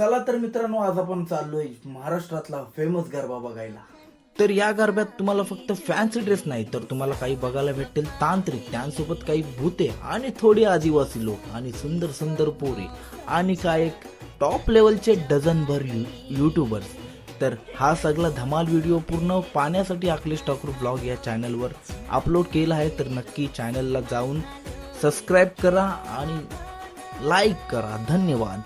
चला तर मित्रांनो आज आपण चाललोय महाराष्ट्रातला फेमस गरबा बघायला. तर या गरब्यात तुम्हाला फक्त फॅन्सी ड्रेस नाही तर तुम्हाला काही बघायला भेटेल तांत्रिक त्यांसोबत काही भूते आणि थोडी आदिवासी लोक आणि सुंदर सुंदर पोरी आणि काय एक टॉप लेवलचे डझनभर यू यूट्यूबर्स तर हा सगळा धमाल व्हिडिओ पूर्ण पाहण्यासाठी अखिलेश ठाकूर ब्लॉग या चॅनलवर अपलोड केला आहे तर नक्की चॅनलला जाऊन सबस्क्राईब करा आणि लाईक करा. धन्यवाद.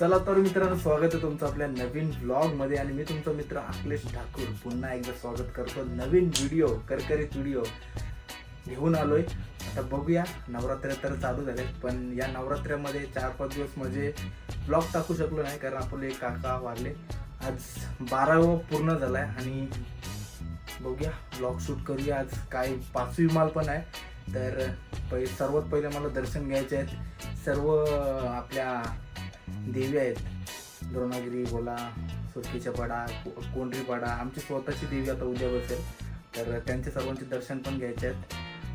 चला तर मित्रांनो स्वागत आहे तुमचं आपल्या नवीन ब्लॉगमध्ये आणि मी तुमचा मित्र अखिलेश ठाकूर. पुन्हा एकदा स्वागत करतो नवीन व्हिडिओ करकरीत व्हिडिओ घेऊन आलोय. आता बघूया नवरात्र तर चालू झाले पण या नवरात्रामध्ये चार पाच दिवस म्हणजे ब्लॉग टाकू शकलो नाही कारण आपले काका वारले. आज बारावं पूर्ण झालाय आणि बघूया ब्लॉग शूट करूया. आज काय पाचवी माल पण आहे. तर पहि सर्वात पहिले मला दर्शन घ्यायचे आहेत. सर्व आपल्या देवी आहेत. द्रोणागिरी बोला सुटकीच्या पाडा को- पाडा आमची स्वतःची देवी आता उद्या बसेल. तर त्यांचे सर्वांचे दर्शन पण घ्यायचे आहेत.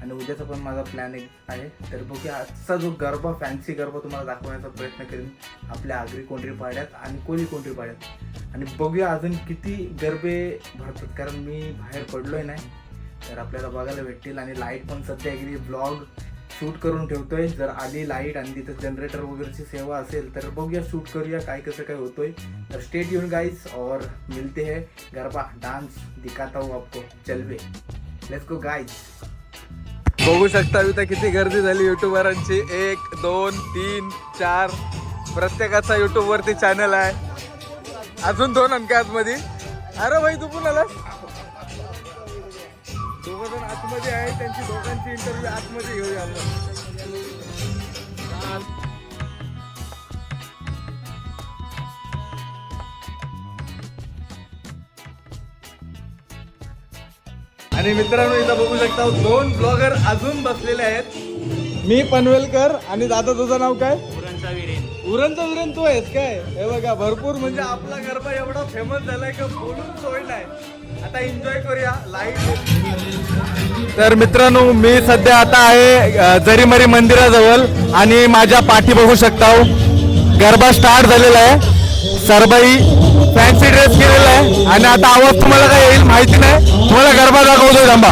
आणि उद्याचा पण माझा प्लॅन एक आहे. तर बघूया आजचा जो गरबा फॅन्सी गरबा तुम्हाला दाखवण्याचा प्रयत्न करेन आपल्या आगरी कोंढरी पाड्यात आणि कोळी कोंढरी पाड्यात. आणि बघूया अजून किती गरबे भरतात. कारण मी बाहेर पडलोय नाही. तर आपल्याला बघायला भेटतील. आणि लाइट पण सध्या एकदी ब्लॉग शूट करून ठेवतोय. जर आली लाइट आणि तिथं जनरेटर वगैरेची सेवा असेल तर बघूया शूट करूया काय कसं काय होतोय. तर स्टेट येऊन गाईज और मिलते है. गरबा डान्स दिखाता हूँ आपको. चलवे लेट्स गो गाईज बघू शकता इथं किती गर्दी झाली युट्यूबरांची एक दोन तीन चार. प्रत्येकाचा युट्यूबवरती चॅनल आहे. अजून दोन अंक आतमध्ये अरे भाई तू पण आलास आतमध्ये आहे त्यांची दोघांची इंटरव्ह्यू आतमध्ये घेऊया आपण. आणि मित्रांनो इथं बघू शकता दोन ब्लॉगर अजून बसलेले आहेत. मी पनवेलकर आणि दादा तुझं नाव काय? उरणचा विरेन. तू आहेस काय? हे बघा भरपूर म्हणजे आपला गरबा एवढा फेमस झालाय का बोलून सोय नाही. आता एन्जॉय करूया लाईव्ह तर मित्रांनो मी सध्या आता आहे जरीमरी मंदिराजवळ आणि माझ्या पाठी बघू शकता हो, गरबा स्टार्ट झालेला आहे. सरबाई फॅन्सी ड्रेस केलेला आहे. आणि आता आवाज तुम्हाला काय येईल माहिती नाही. तुम्हाला गरबा दाखवतोय थांबा.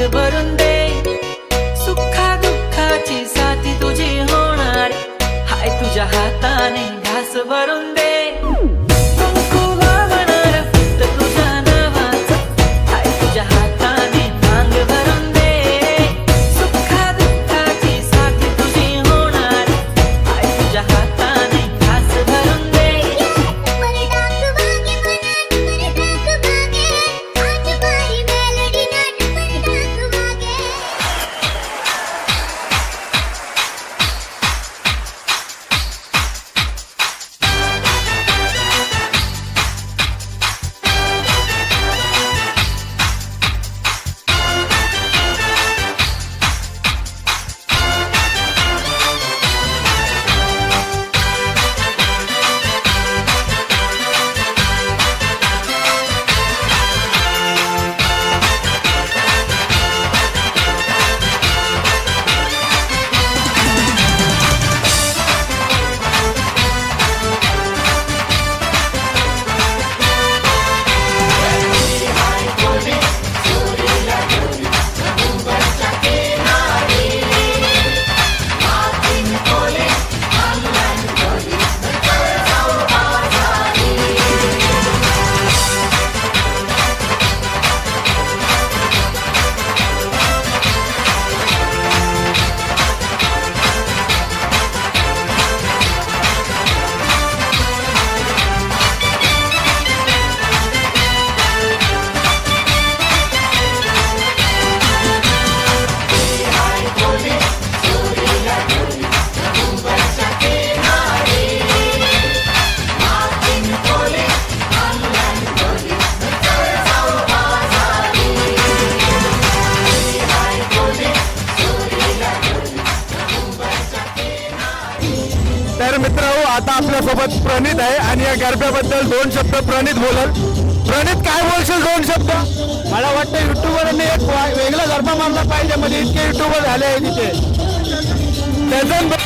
मांग भरून दे. सुखा दुःखाची साथी तुझी होणार. हाय तुझ्या हाताने घास भरून दे. तर मित्र हो आता आपल्यासोबत प्रणित आहे आणि या गरब्याबद्दल दोन शब्द प्रणित बोलल. प्रणित काय बोलशील दोन शब्द? मला वाटतं युट्यूबवरांनी एक वेगळा गरबा मानला पाहिजे म्हणजे इतके युट्यूबर झाले आहे तिथे. त्याच्यानंतर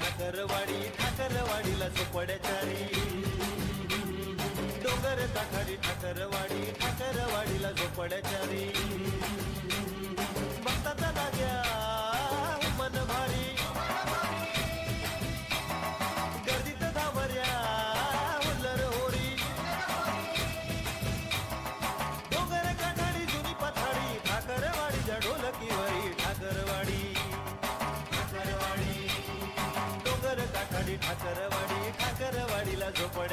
ठाकरवाडी ठाकरवाडीला झोपड्याचारी डोंगर ताखारी ठाकरवाडी ठाकरवाडीला झोपड्याचारी good one.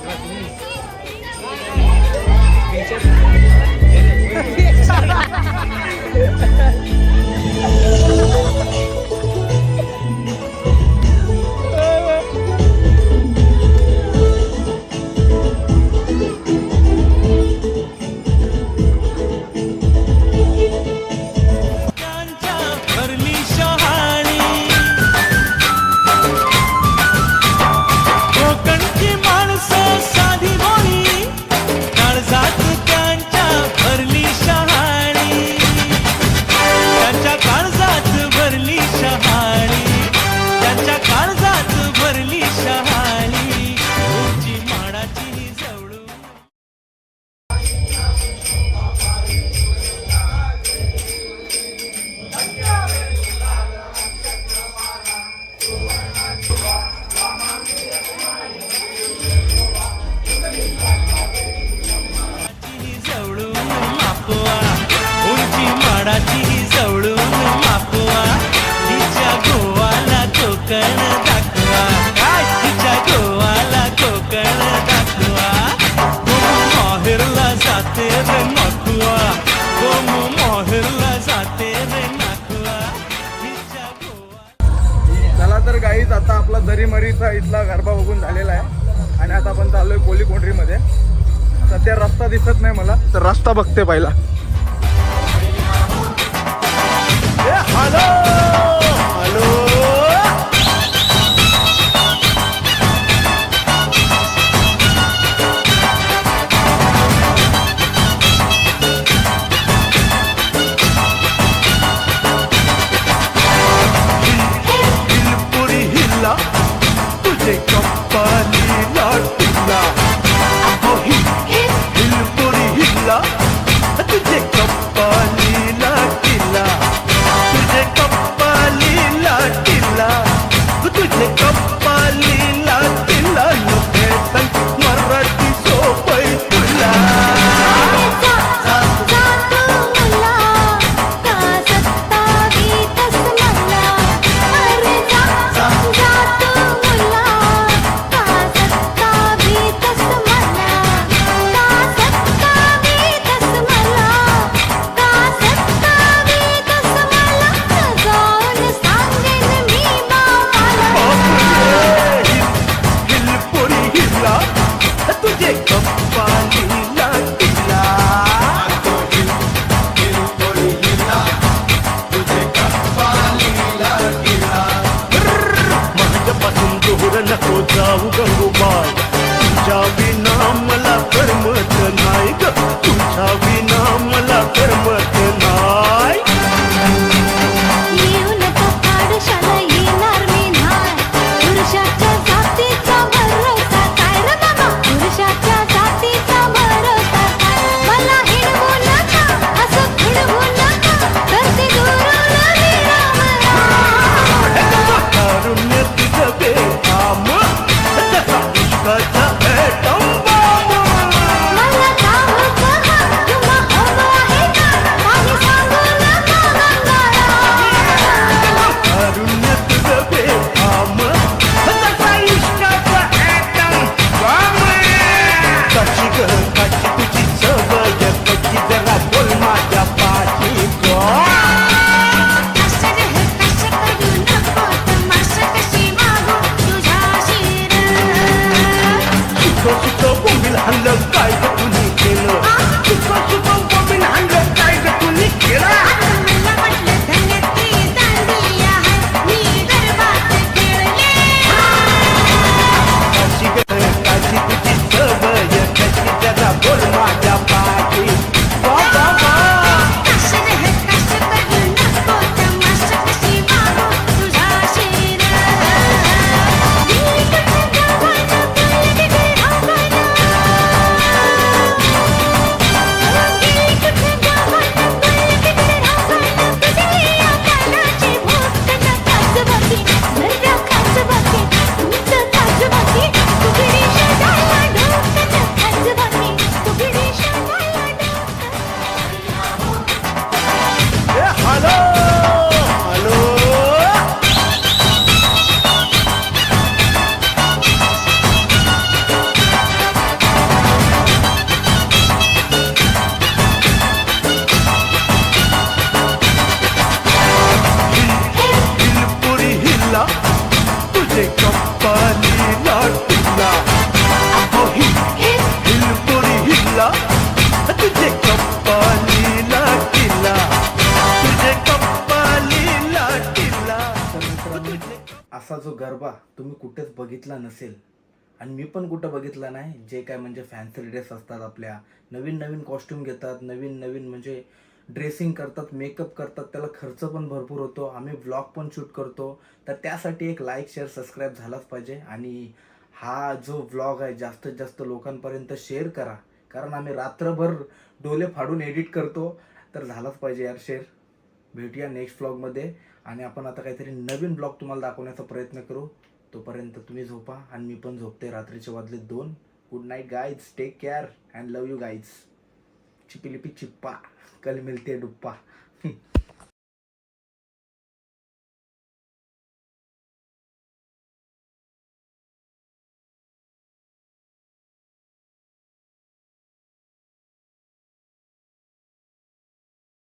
Thank. दरीमरीचा इथला गरबा बघून झालेला आहे. आणि आता आपण चाललोय कोली कोंढरीमध्ये. सध्या रस्ता दिसत नाही मला. तर रस्ता बघते पहिला. तुझे गरबा तुम्ही कुठेच बघितला नसेल. आणि मी पण कुठं बघितला नाही जे काय म्हणजे फॅन्सी ड्रेस असतात आपल्या. नवीन नवीन कॉस्ट्युम घेतात नवीन नवीन म्हणजे ड्रेसिंग करतात मेकअप करतात त्याला खर्च पण भरपूर होतो. आम्ही व्लॉग पण शूट करतो. तर त्यासाठी एक लाईक शेअर सबस्क्राईब झालाच पाहिजे. आणि हा जो व्लॉग आहे जास्तीत जास्त लोकांपर्यंत शेअर करा. कारण आम्ही रात्रभर डोले फाडून एडिट करतो. तर झालाच पाहिजे यार शेअर भेटूया नेक्स्ट ब्लॉगमध्ये आणि आपण आता काहीतरी नवीन ब्लॉग तुम्हाला दाखवण्याचा प्रयत्न करू. तोपर्यंत तुम्ही झोपा आणि मी पण झोपते. रात्रीचे वाजले दोन. Good night guys take care and love you guys चिपिलिपी चिप्पा. कल मिलते डुप्पा.